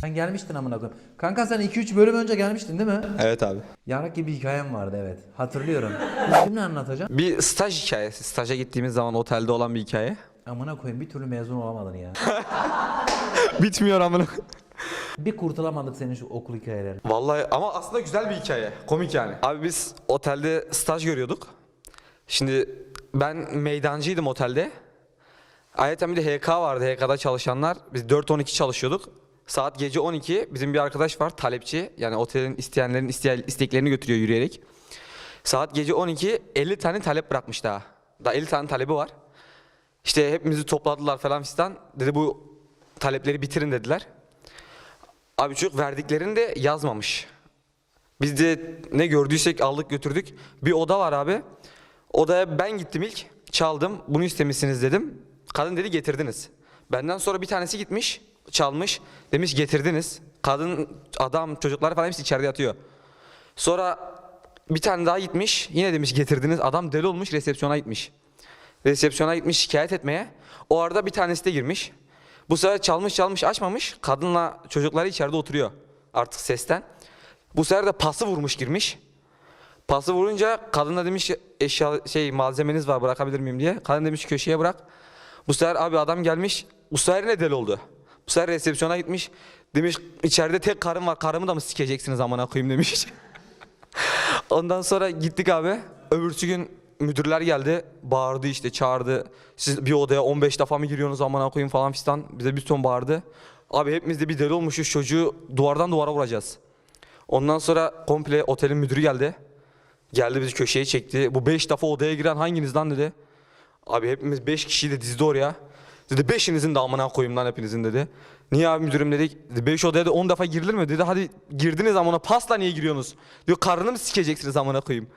Sen gelmiştin amına koyayım. Kanka sen 2-3 bölüm önce gelmiştin değil mi? Evet abi. Yarak gibi bir hikayem vardı evet. Hatırlıyorum. Şimdi anlatacağım. Bir staj hikayesi. Staja gittiğimiz zaman otelde olan bir hikaye. Amına koyayım bir türlü mezun olamadın ya. Bitmiyor amına. Bir kurtulamadık senin şu okul hikayelerini. Vallahi ama aslında güzel bir hikaye. Komik yani. Abi biz otelde staj görüyorduk. Şimdi ben meydancıydım otelde. Ayrıca bir de HK vardı. HK'da çalışanlar. Biz 4-12 çalışıyorduk. Saat gece 12 bizim bir arkadaş var talepçi. Yani otelin isteyenlerin iste- isteklerini götürüyor yürüyerek. Saat gece 12 50 tane talep bırakmış daha. Daha 50 tane talebi var. İşte hepimizi topladılar falan fistan. Dedi bu talepleri bitirin dediler. Abi çocuk verdiklerini de yazmamış. Biz de ne gördüysek aldık götürdük. Bir oda var abi. Odaya ben gittim ilk. Çaldım. Bunu istemişsiniz dedim. Kadın dedi getirdiniz. Benden sonra bir tanesi gitmiş. Çalmış. Demiş getirdiniz. Kadın, adam, çocuklar falan hepsi içeride yatıyor. Sonra bir tane daha gitmiş. Yine demiş getirdiniz. Adam deli olmuş resepsiyona gitmiş. Resepsiyona gitmiş şikayet etmeye. O arada bir tanesi de girmiş. Bu sefer çalmış çalmış açmamış. Kadınla çocukları içeride oturuyor. Artık sesten. Bu sefer de pası vurmuş girmiş. Pası vurunca kadın da demiş eşya şey malzemeniz var bırakabilir miyim diye. Kadın demiş köşeye bırak. Bu sefer abi adam gelmiş. Bu sefer ne deli oldu? Bu sefer resepsiyona gitmiş. Demiş içeride tek karım var. Karımı da mı sikeceksiniz amına koyayım demiş. Ondan sonra gittik abi. Öbürsü gün müdürler geldi. Bağırdı işte çağırdı. Siz bir odaya 15 defa mı giriyorsunuz amına koyayım falan fistan. Bize bir ton bağırdı. Abi hepimiz de bir deli olmuşuz. Çocuğu duvardan duvara vuracağız. Ondan sonra komple otelin müdürü geldi. Geldi bizi köşeye çekti. Bu 5 defa odaya giren hanginiz lan dedi. Abi hepimiz 5 kişiyle dizdi oraya. Dedi beşinizin de amına koyayım lan hepinizin dedi. Niye abi müdürüm dedik. Dedi 5 odaya da 10 defa girilir mi? Dedi hadi girdiniz amına pasla niye giriyorsunuz? Diyor karnını mı sikeceksiniz amına koyayım.